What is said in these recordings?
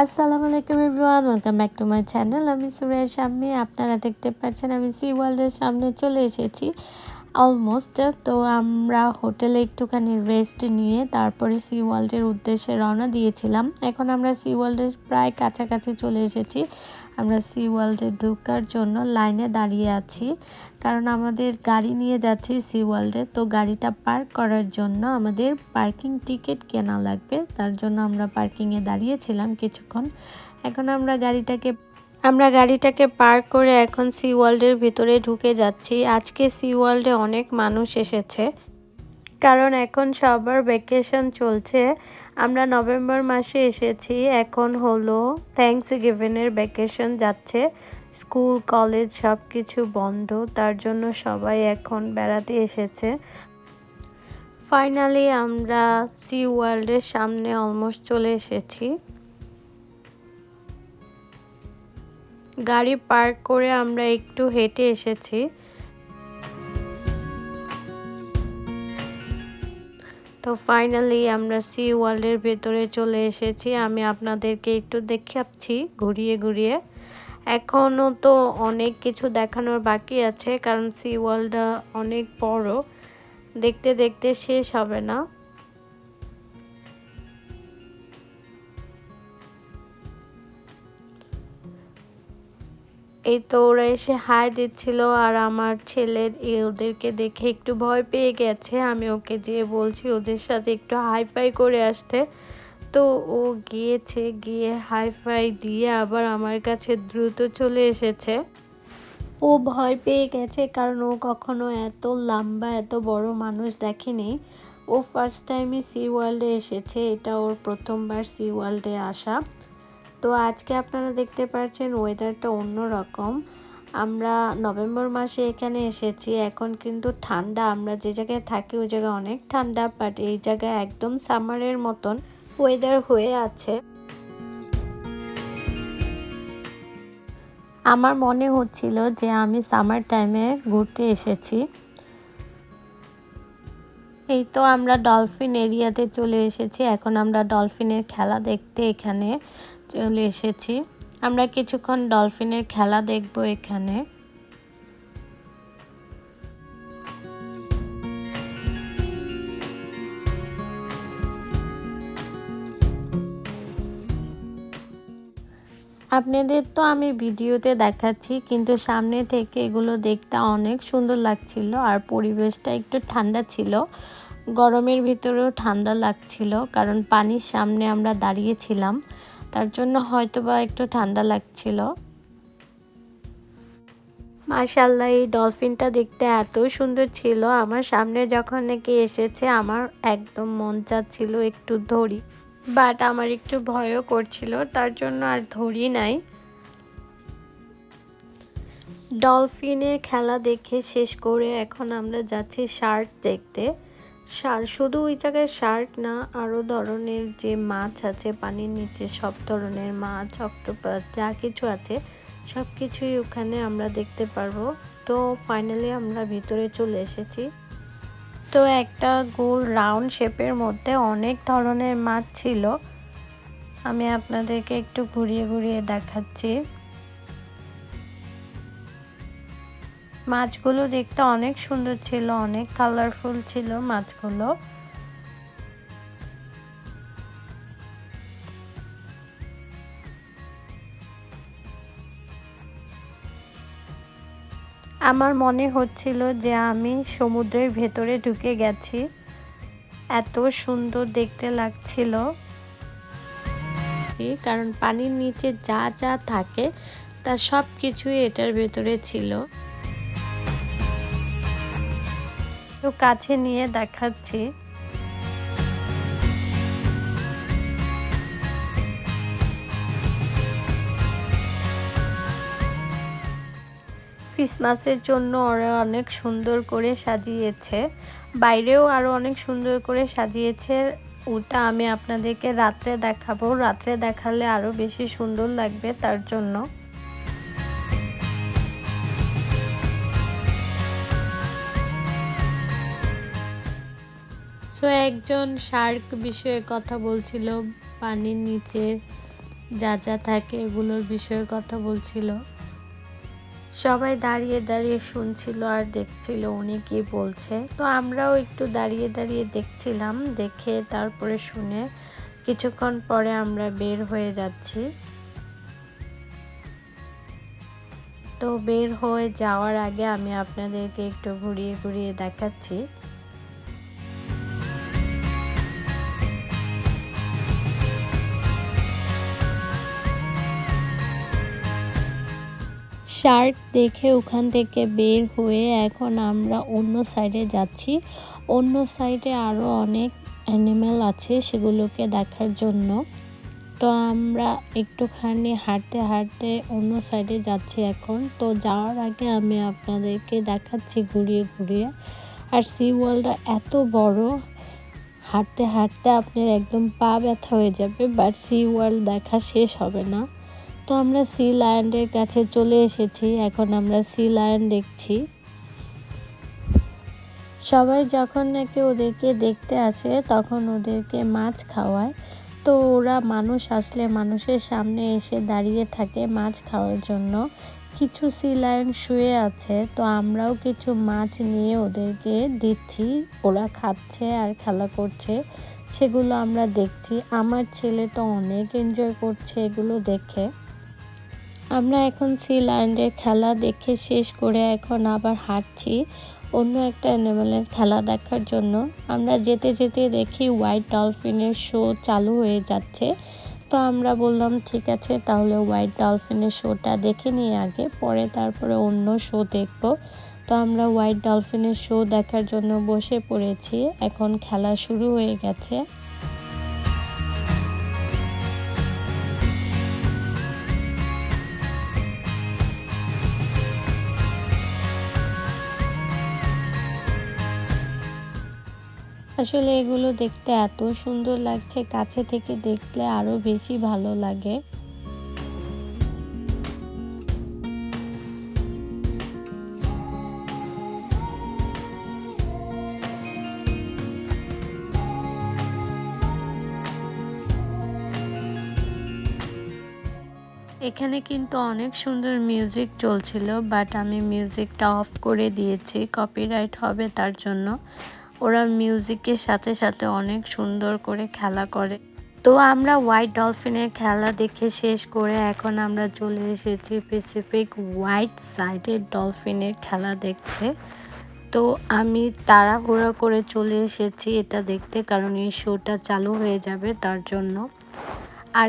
আসসালামু আলাইকুম everyone welcome back to my channel আমি সুরেশ সামনে, আপনারা দেখতে পাচ্ছেন, আমি সি ওয়ার্ল্ডের সামনে চলে এসেছি। অলমোস্ট তো আমরা হোটেলে একটুখানি রেস্ট নিয়ে তারপরে সি ওয়ার্ল্ডের উদ্দেশ্যে রওনা দিয়েছিলাম। এখন আমরা সি ওয়ার্ল্ডের প্রায় কাছাকাছি চলে এসেছি। আমরা সি ওয়ার্ল্ডে ঢুকার জন্য লাইনে দাঁড়িয়ে আছি। কারণ আমাদের গাড়ি নিয়ে যাচ্ছি সি ওয়ার্ল্ডে তো গাড়িটা পার্ক করার জন্য আমাদের পার্কিং টিকিট কেনা লাগবে। তার জন্য আমরা পার্কিংয়ে দাঁড়িয়েছিলাম কিছুক্ষণ। এখন আমরা গাড়িটাকে আমরা গাড়িটাকে পার্ক করে এখন সি ওয়ার্ল্ডের ভিতরে ঢুকে যাচ্ছি। আজকে সি ওয়ার্ল্ডে অনেক মানুষ এসেছে। কারণ এখন সবার ভ্যাকেশন চলছে। আমরা নভেম্বর মাসে এসেছি, এখন হলো থ্যাংকস গিভেনের ভ্যাকেশন যাচ্ছে। স্কুল, কলেজ সব কিছু বন্ধ, তার জন্য সবাই এখন বেড়াতে এসেছে। ফাইনালি আমরা সি ওয়ার্ল্ডের সামনে অলমোস্ট চলে এসেছি। গাড়ি পার্ক করে আমরা একটু হেঁটে এসেছি। তো ফাইনালি আমরা সি ওয়ার্ল্ডের ভেতরে চলে এসেছি। আমি আপনাদেরকে একটু দেখাচ্ছি ঘুরিয়ে ঘুরিয়ে। এখনও তো অনেক কিছু দেখানোর বাকি আছে, কারণ সি ওয়ার্ল্ডটা অনেক বড়। দেখতে দেখতে শেষ হবে না। এই তো ওরা এসে হাই দিচ্ছিল আর আমার ছেলে ওদেরকে দেখে একটু ভয় পেয়ে গেছে। আমি ওকে যেয়ে বলছি ওদের সাথে একটু হাই ফাই করে আসতে। তো ও গিয়েছে, গিয়ে হাই ফাই দিয়ে আবার আমার কাছে দ্রুত চলে এসেছে। ও ভয় পেয়ে গেছে কারণ ও কখনো এত লম্বা, এত বড় মানুষ দেখেনি। ও ফার্স্ট টাইমে সি ওয়ার্ল্ডে এসেছে। এটা ওর প্রথমবার সি ওয়ার্ল্ডে আসা। তো আজকে আপনারা দেখতে পাচ্ছেন ওয়েদারটা অন্যরকম। আমরা নভেম্বর মাসে এখানে এসেছি, এখন কিন্তু ঠান্ডা। আমরা যে জায়গায় থাকি ওই জায়গায় অনেক ঠান্ডা বাট এই জায়গায় একদম সামারের মতন ওয়েদার হয়ে আছে। আমার মনে হচ্ছিল যে আমি সামার টাইমে ঘুরতে এসেছি। এই তো আমরা ডলফিন এরিয়াতে চলে এসেছি। এখন আমরা ডলফিনের খেলা দেখতে এখানে। চলে এসেছি। আমরা কিছুক্ষণ ডলফিনের খেলা দেখব এখানে। আপনাদের তো আমি ভিডিওতে দেখাচ্ছি, কিন্তু সামনে থেকে এগুলো দেখতে অনেক সুন্দর লাগছিল আর পরিবেশটা একটু ঠান্ডা ছিল। গরমের ভিতরেও ঠান্ডা লাগছিল, কারণ পানির সামনে আমরা দাঁড়িয়েছিলাম। তার জন্য হয়তো বা একটু ঠান্ডা লাগছিল। মাশাল্লাহ এই ডলফিনটা দেখতে এত সুন্দর ছিল। আমার সামনে যখন নাকি এসেছে, আমার একদম মন চাচ্ছিল একটু ধরি। বাট আমার একটু ভয়ও করছিল, তার জন্য আর ধরি নাই। ডলফিনের খেলা দেখে শেষ করে এখন আমরা যাচ্ছি শার্ক দেখতে। শার্ক শুধু ওই জায়গায় শার্ক না আরও ধরনের যে মাছ আছে, পানির নিচে সব ধরনের মাছ, অক্টোপাস, যা কিছু আছে, সব কিছুই ওখানে আমরা দেখতে পারব। তো ফাইনালি আমরা ভিতরে চলে এসেছি। তো একটা গোল রাউন্ড শেপের মধ্যে অনেক ধরনের মাছ ছিল। আমি আপনাদেরকে একটু ঘুরিয়ে ঘুরিয়ে দেখাচ্ছি। মাছগুলো দেখতে অনেক সুন্দর ছিল, অনেক কালারফুল ছিল মাছগুলো। আমার মনে হচ্ছিল যে আমি সমুদ্রের ভেতরে ঢুকে গেছি। এত সুন্দর দেখতে লাগছিল। কারণ পানির নিচে যা যা থাকে, তা সব কিছুই এটার ভেতরে ছিল। তো কাছে নিয়ে দেখাচ্ছি। ক্রিসমাসের জন্য ওরা অনেক সুন্দর করে সাজিয়েছে। বাইরেও আরও অনেক সুন্দর করে সাজিয়েছে। ওটা আমি আপনাদেরকে রাত্রে দেখাবো। রাত্রে দেখালে আরও বেশি সুন্দর লাগবে তার জন্য। সো একজন শার্ক বিষয়ে কথা বলছিল, পানির নিচে যা যা থাকে এগুলোর বিষয়ে কথা বলছিল। সবাই দাঁড়িয়ে দাঁড়িয়ে শুনছিল আর দেখছিল উনি কি বলছে। তো আমরাও একটু দাঁড়িয়ে দাঁড়িয়ে দেখছিলাম, দেখে তারপরে শুনে কিছুক্ষণ পরে আমরা বের হয়ে যাচ্ছি। তো বের হয়ে যাওয়ার আগে আমি আপনাদেরকে একটু ঘুরিয়ে ঘুরিয়ে দেখাচ্ছি। শার্ক দেখে ওখান থেকে বের হয়ে এখন আমরা অন্য সাইডে যাচ্ছি। অন্য সাইডে আরও অনেক অ্যানিম্যাল আছে সেগুলোকে দেখার জন্য। তো আমরা একটুখানি হাঁটতে হাঁটতে অন্য সাইডে যাচ্ছি এখন। তো যাওয়ার আগে আমি আপনাদেরকে দেখাচ্ছি ঘুরিয়ে ঘুরিয়ে। আর সি ওয়ার্ল্ডটা এত বড়, হাঁটতে হাঁটতে আপনার একদম পা ব্যথা হয়ে যাবে বাট সি ওয়ার্ল্ড দেখা শেষ হবে না। তো আমরা সি লায়নের কাছে চলে এসেছি। এখন আমরা সি লায়ন দেখছি। সবাই যখন নাকি ওদেরকে দেখতে আসে, তখন ওদেরকে মাছ খাওয়ায়। তো ওরা মানুষ আসলে মানুষের সামনে এসে দাঁড়িয়ে থাকে মাছ খাওয়ার জন্য। কিছু সি লায়ন শুয়ে আছে, তো আমরাও কিছু মাছ নিয়ে ওদেরকে দিচ্ছি। ওরা খাচ্ছে আর খেলা করছে, সেগুলো আমরা দেখছি। আমার ছেলে তো অনেক এনজয় করছে এগুলো দেখে। আমরা এখন সি লায়নের খেলা দেখে শেষ করে এখন আবার হাঁটছি। অন্য একটা অ্যানিমেলের খেলা দেখার জন্য। আমরা যেতে যেতে দেখি হোয়াইট ডলফিনের শো চালু হয়ে যাচ্ছে। তো আমরা বললাম, ঠিক আছে, তাহলে হোয়াইট ডলফিনের শোটা দেখে নিয়ে আগে, পরে তারপরে অন্য শো দেখব। তো আমরা হোয়াইট ডলফিনের শো দেখার জন্য বসে পড়েছি। এখন খেলা শুরু হয়ে গেছে। আসলে এগুলো দেখতে এত সুন্দর লাগছে, কাছে থেকে দেখলে আরও বেশি ভালো লাগে। এখানে কিন্তু অনেক সুন্দর মিউজিক চলছিল, বাট আমি মিউজিকটা অফ করে দিয়েছি কপিরাইট হবে তার জন্য। ওরা মিউজিকের সাথে সাথে অনেক সুন্দর করে খেলা করে। তো আমরা হোয়াইট ডলফিনের খেলা দেখে শেষ করে এখন আমরা চলে এসেছি প্যাসিফিক হোয়াইট সাইডের ডলফিনের খেলা দেখতে। তো আমি তাড়াহুড়া করে চলে এসেছি এটা দেখতে কারণ এই শোটা চালু হয়ে যাবে তার জন্য। আর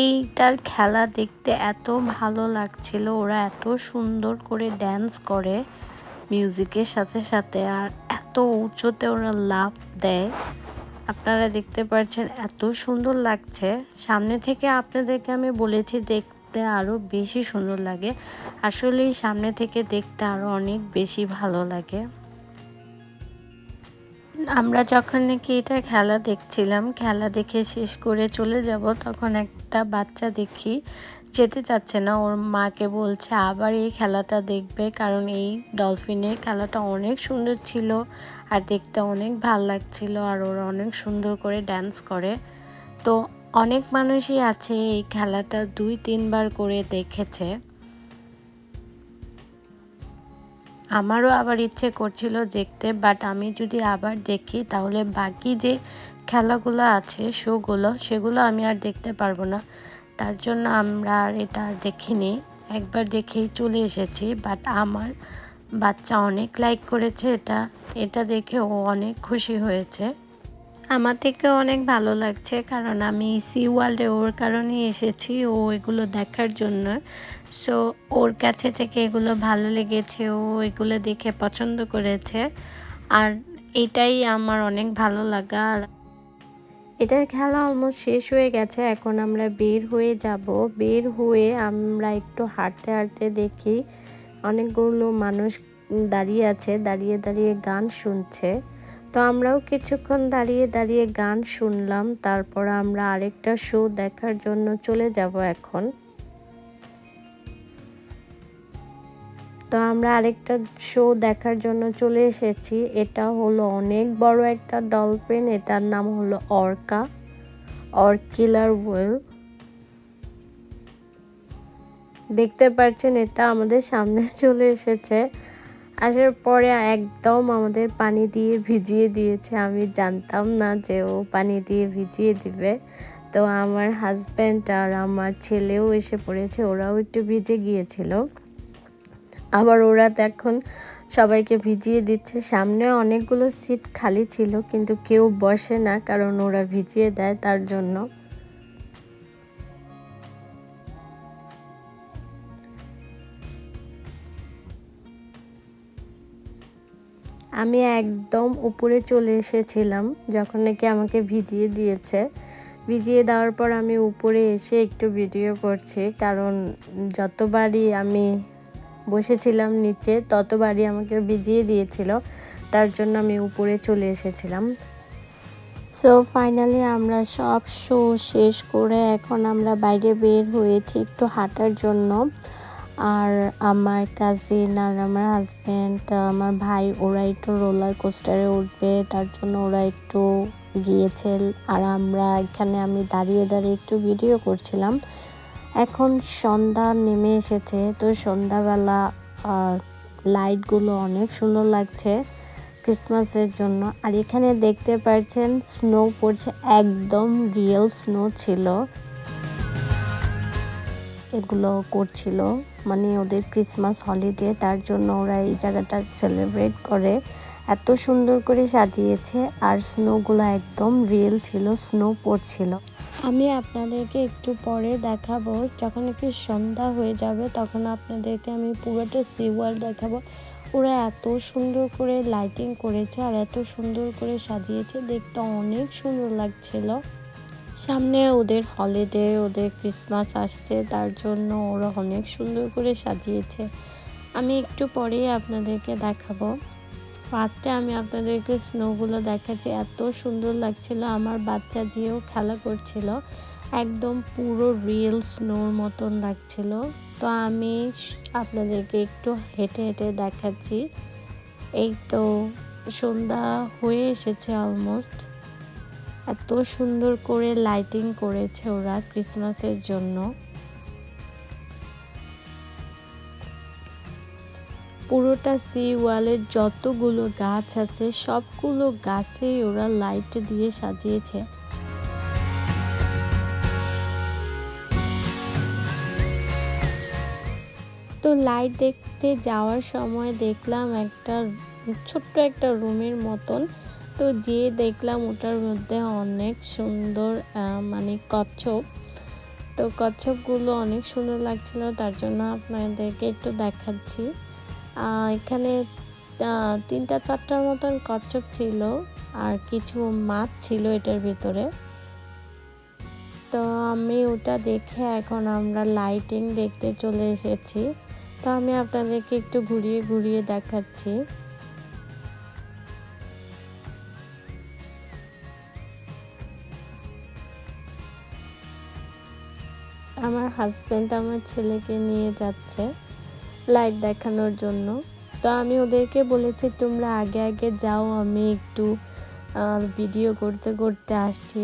এইটার খেলা দেখতে এত ভালো লাগছিল, ওরা এত সুন্দর করে ড্যান্স করে মিউজিকের সাথে সাথে। আর এত উঁচুতে ওরা লাভ দেয়। আপনারা দেখতে পাচ্ছেন এত সুন্দর লাগছে। সামনে থেকে আপনাদেরকে আমি বলেছি দেখতে আরও বেশি সুন্দর লাগে। আসলেই সামনে থেকে দেখতে আরও অনেক বেশি ভালো লাগে। আমরা যখন নাকি এটা খেলা দেখছিলাম, খেলা দেখে শেষ করে চলে যাব, তখন একটা বাচ্চা দেখি। যেতে চাচ্ছে না। ওর মাকে বলছে, আবার এই খেলাটা দেখবে। কারণ এই ডলফিনের খেলাটা অনেক সুন্দর ছিল আর দেখতে অনেক ভালো লাগছিল আর ওরা অনেক সুন্দর করে ড্যান্স করে। তো অনেক মানুষই আছে এই খেলাটা দুই, তিনবার করে দেখেছে। আমারও আবার ইচ্ছে করছিল দেখতে বাট আমি যদি আবার দেখি, তাহলে বাকি যে খেলাগুলো আছে শোগুলো সেগুলো আমি আর দেখতে পারব না। তার জন্য আমরা আর এটা আর দেখিনি। একবার দেখেই চলে এসেছি বাট আমার বাচ্চা অনেক লাইক করেছে এটা। এটা দেখে ও অনেক খুশি হয়েছে। আমার থেকে অনেক ভালো লাগছে কারণ আমি সি ওয়ার্ল্ডে ওর কারণেই এসেছি, ও এগুলো দেখার জন্য। সো ওর কাছে থেকে এগুলো ভালো লেগেছে, ও এগুলো দেখে পছন্দ করেছে। আর এটাই আমার অনেক ভালো লাগা। আর এটার খেলা অলমোস্ট শেষ হয়ে গেছে, এখন আমরা বের হয়ে যাব। বের হয়ে আমরা একটু হাঁটতে হাঁটতে দেখি অনেকগুলো মানুষ দাঁড়িয়ে আছে, দাঁড়িয়ে দাঁড়িয়ে গান শুনছে। তো আমরাও কিছুক্ষণ দাঁড়িয়ে দাঁড়িয়ে গান শুনলাম, তারপর আমরা আরেকটা শো দেখার জন্য চলে যাব এখন। তো আমরা আরেকটা শো দেখার জন্য চলে এসেছি। এটা হলো অনেক বড় একটা ডলফিন এটার নাম হলো অর্কা অর কিলার ওয়েল দেখতে পাচ্ছেন, এটা আমাদের সামনে চলে এসেছে। আসার পরে একদম আমাদের পানি দিয়ে ভিজিয়ে দিয়েছে। আমি জানতাম না যে ও পানি দিয়ে ভিজিয়ে দিবে। তো আমার হাজব্যান্ড আর আমার ছেলেও এসে পড়েছে, ওরাও একটু ভিজে গিয়েছিল। আবার ওরা তো এখন সবাইকে ভিজিয়ে দিচ্ছে। সামনে অনেকগুলো সিট খালি ছিল, কিন্তু কেউ বসে না কারণ ওরা ভিজিয়ে দেয় তার জন্য। আমি একদম উপরে চলে এসেছিলাম, যখন নাকি আমাকে ভিজিয়ে দিয়েছে। ভিজিয়ে দেওয়ার পর আমি উপরে এসে একটু ভিডিও করছি, কারণ যতবারই আমি বসেছিলাম নিচে, ততবারই আমাকে ভিজিয়ে দিয়েছিল। তার জন্য আমি উপরে চলে এসেছিলাম। সো ফাইনালি আমরা সব শো শেষ করে এখন আমরা বাইরে বের হয়েছি একটু হাঁটার জন্য। আর আমার কাজিন আর আমার হাজব্যান্ড আমার ভাই, ওরা একটু রোলার কোস্টারে উঠবে, তার জন্য ওরা একটু গিয়েছে। আর আমরা এখানে আমি দাঁড়িয়ে দাঁড়িয়ে একটু ভিডিও করছিলাম। এখন সন্ধ্যা নেমে এসেছে, তো সন্ধ্যাবেলা লাইটগুলো অনেক সুন্দর লাগছে ক্রিসমাসের জন্য। আর এখানে দেখতে পাচ্ছেন স্নো পড়ছে, একদম রিয়েল স্নো ছিল। এগুলো করছিল মানে ওদের ক্রিসমাস হলিডে তার জন্য ওরা এই জায়গাটা সেলিব্রেট করে। এত সুন্দর করে সাজিয়েছে, আর স্নোগুলো একদম রিয়েল ছিল স্নো পড়ছিল। আমি আপনাদেরকে একটু পরে দেখাবো। যখন একটু সন্ধ্যা হয়ে যাবে, তখন আপনাদেরকে আমি পুরোটা সি ওয়ার্ল্ড দেখাবো। ওরা এত সুন্দর করে লাইটিং করেছে আর এত সুন্দর করে সাজিয়েছে। দেখতে অনেক সুন্দর লাগছিল। সামনে ওদের হলিডে ওদের ক্রিসমাস আসছে, তার জন্য ওরা অনেক সুন্দর করে সাজিয়েছে। আমি একটু পরেই আপনাদেরকে দেখাবো। ফার্স্টে আমি আপনাদেরকে স্নোগুলো দেখাচ্ছি। এত সুন্দর লাগছিল। আমার বাচ্চা দিয়েও খেলা করছিল। একদম পুরো রিয়েল স্নোর মতন লাগছিল। তো আমি আপনাদেরকে একটু হেঁটে হেঁটে দেখাচ্ছি। এই তো সন্ধ্যা হয়ে এসেছে অলমোস্ট এত সুন্দর করে লাইটিং করেছে ওরা ক্রিসমাসের জন্য। পুরোটা সি ওয়ালের যতগুলো গাছ আছে, সবগুলো গাছেই ওরা লাইট দিয়ে সাজিয়েছে। তো লাইট দেখতে যাওয়ার সময় দেখলাম একটা, ছোট্ট একটা রুমের মতন। তো যে দেখলাম ওটার মধ্যে অনেক সুন্দর মানে কচ্ছপ। তো কচ্ছপগুলো অনেক সুন্দর লাগছিল, তার জন্য আপনাদেরকে একটু দেখাচ্ছি। এখানে তিনটা চারটার মতন কচ্ছপ ছিল আর কিছু মাছ ছিল এটার ভিতরে। তো আমি ওটা দেখে এখন আমরা লাইটিং দেখতে চলে এসেছি। তো আমি আপনাদেরকে একটু ঘুরিয়ে ঘুরিয়ে দেখাচ্ছি। আমার হাজব্যান্ড আমার ছেলেকে নিয়ে যাচ্ছে। লাইট দেখানোর জন্য। তো আমি ওদেরকে বলেছি, তোমরা আগে আগে যাও, আমি একটু ভিডিও করতে করতে আসছি।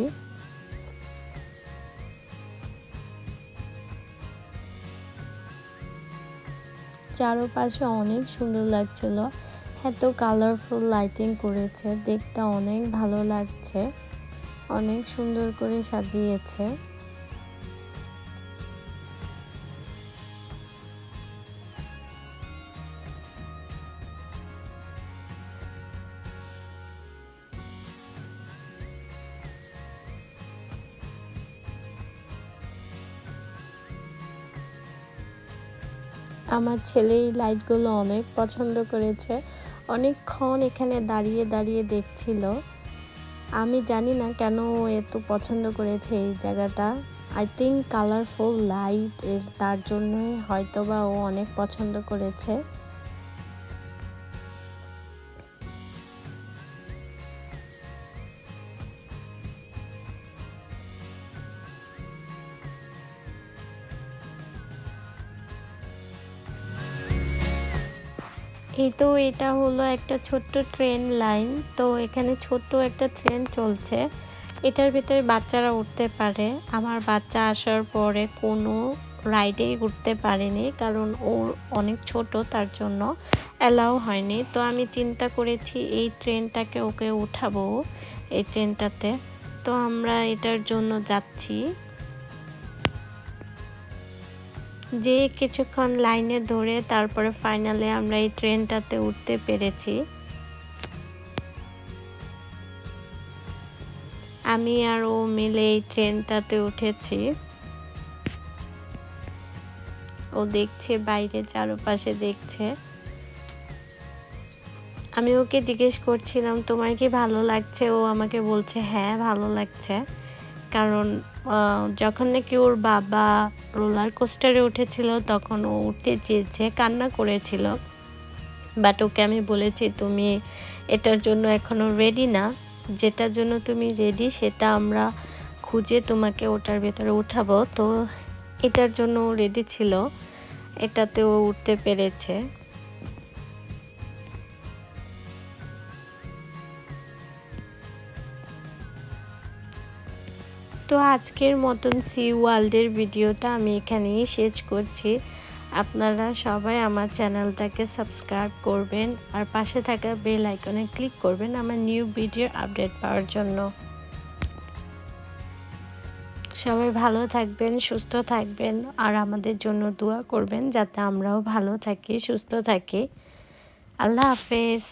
চারপাশে অনেক সুন্দর লাগছিল। এত কালারফুল লাইটিং করেছে, দেখতে অনেক ভালো লাগছে। অনেক সুন্দর করে সাজিয়েছে। আমার ছেলে এই লাইটগুলো অনেক পছন্দ করেছে। অনেকক্ষণ এখানে দাঁড়িয়ে দাঁড়িয়ে দেখছিল। আমি জানি না কেন এত পছন্দ করেছে এই জায়গাটা। আই থিঙ্ক কালারফুল লাইটের তার জন্যই হয়তোবা ও অনেক পছন্দ করেছে। তো এটা হলো একটা ছোট্ট ট্রেন লাইন, তো এখানে ছোট্ট একটা ট্রেন চলছে। এটার ভিতরে বাচ্চারা উঠতে পারে। আমার বাচ্চা আসার পরে কোনো রাইডেই উঠতে পারেনি, কারণ ওর অনেক ছোট, তার জন্য অ্যালাউ হয়নি। তো আমি চিন্তা করেছি, এই ট্রেনটাকে ওকে উঠাবো, এই ট্রেনটাতে। তো আমরা এটার জন্য যাচ্ছি। যে কিছুক্ষণ লাইনে ধরে তারপরে ফাইনালে আমরা এই ট্রেনটাতে উঠতে পেরেছি। আমি আর ও মিলে এই ট্রেনটাতে উঠেছি। ও দেখছে, বাইরে চারপাশে দেখছে। আমি ওকে জিজ্ঞেস করছিলাম, তোমার কি ভালো লাগছে? ও আমাকে বলছে হ্যাঁ ভালো লাগছে। কারণ যখন নাকি ওর বাবা রোলার কোস্টারে উঠেছিল, তখন ও উঠতে চেয়েছে কান্না করেছিল। বাট ওকে আমি বলেছি, তুমি এটার জন্য এখনও রেডি না। যেটার জন্য তুমি রেডি সেটা আমরা খুঁজে তোমাকে ওটার ভেতরে উঠাবো। তো এটার জন্য রেডি ছিল। এটাতে ও উঠতে পেরেছে। তো আজকের মতন সি ওয়ার্ল্ডের ভিডিওটা আমি এখানেই শেষ করছি। আপনারা সবাই আমার চ্যানেলটাকে সাবস্ক্রাইব করবেন আর পাশে থাকা বেল আইকনে ক্লিক করবেন আমার নিউ ভিডিও আপডেট পাওয়ার জন্য। সবাই ভালো থাকবেন, সুস্থ থাকবেন আর আমাদের জন্য দোয়া করবেন যাতে আমরাও ভালো থাকি, সুস্থ থাকি। আল্লাহ হাফেজ।